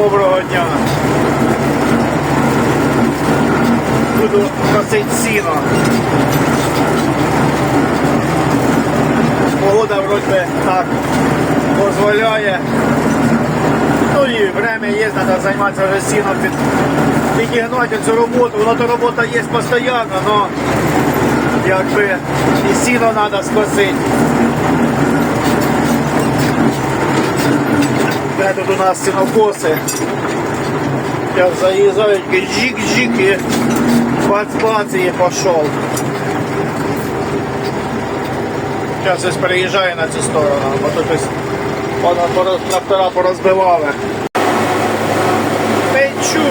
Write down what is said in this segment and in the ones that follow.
Доброго дня. Буду косити сіно. Погода вроде так дозволяє. Ну і время є, треба займатися вже сіном, під, підігнати цю роботу. Воно то робота є постійно, але якби і сіно треба скосити. Де тут у нас сінокоси? Сейчас заезжают, жик-жик и бац-бац и пошел. Сейчас ось переїжджаю на цю сторону, бо тут ось трактора порозбивали. Печу,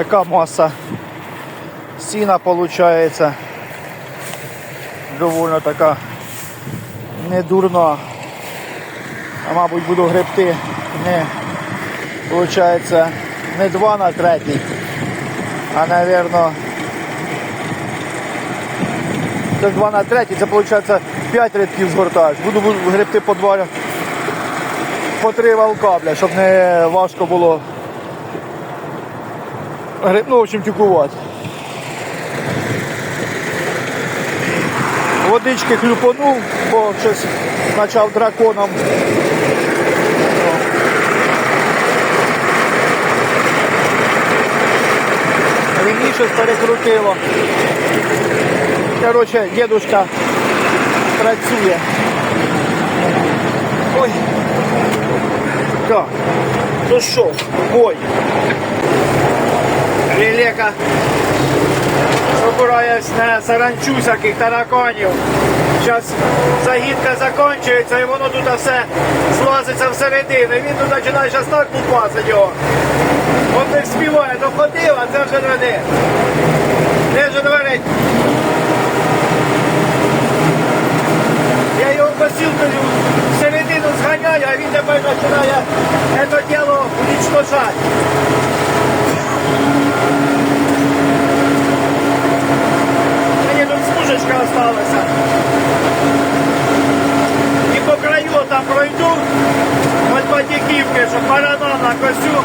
Така маса сіна виходить. Довольно така не дурна. А мабуть буду гребти не виходить не 2 на 3, а напевно. Це 2 на 3, це виходить 5 рядків згортаєш. Буду гребти по 2 по 3 валка, бля, щоб не важко було Ну, в общем, тюкувати. Водички хлюпанув, бо щось почав драконом. Ремні щось перекрутило. Коротше, дедушка працює. Ой. Так. Ну що, бой. Лілека забираюсь на саранчу всяких тараканів. Зараз загідка закінчується і воно тут все злазиться всередину. Він тут починає зараз так лупасить його. От не співає, доходив, а це вже двері. Де вже двері? Я його посілкою всередину зганяю, а він тепер починає це діло уничтожати. Мені тут осталася. І по краю там пройду, от батьківки, щоб барана на костюм.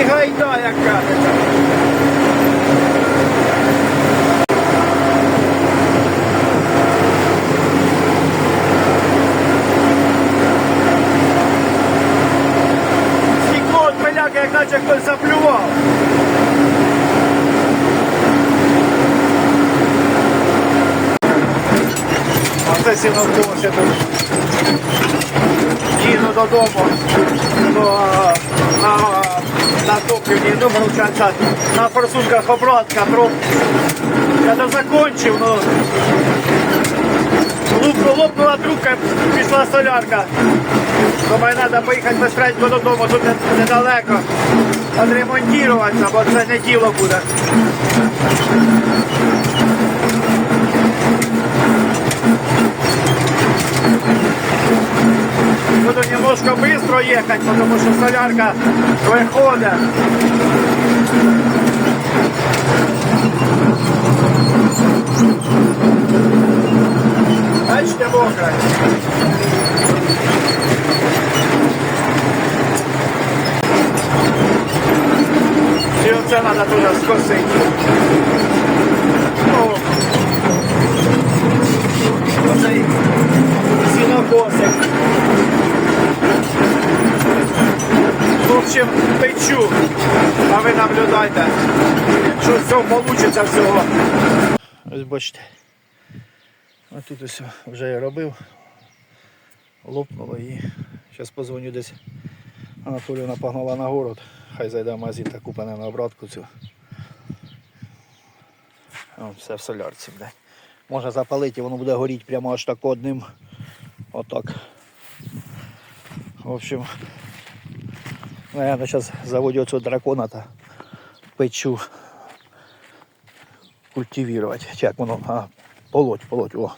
І наче хтось заплював. Оце сінокоси тут. Їду додому. До, на, на топливі, ну, виходить, на форсунках обратка трохи. Я то закончив, ну, Лупну, Лопнула трубка, пішла солярка. Думаю, треба поїхати безпечно додому, тут недалеко. Відремонтуватися, бо це не діло буде. Буду немножко быстро ехать, потому что солярка выходит. Бачите, мокре. І оце треба туди скосити. Оцей сінокосик. В общем, печу, а ви наблюдайте, що з цього вийде всього. Ось бачите. А тут ось вже я робив. Лопнуло і зараз позвоню десь. Анатоліївна погнала на город. Хай зайде в магазин та купить на обратку цю. Все в солярці буде. Можна запалити, воно буде горіти прямо аж так одним. Отак. В общем, наверное, зараз заводю цього дракона та печу культивувати. Як воно? А, полоть, полоть, о.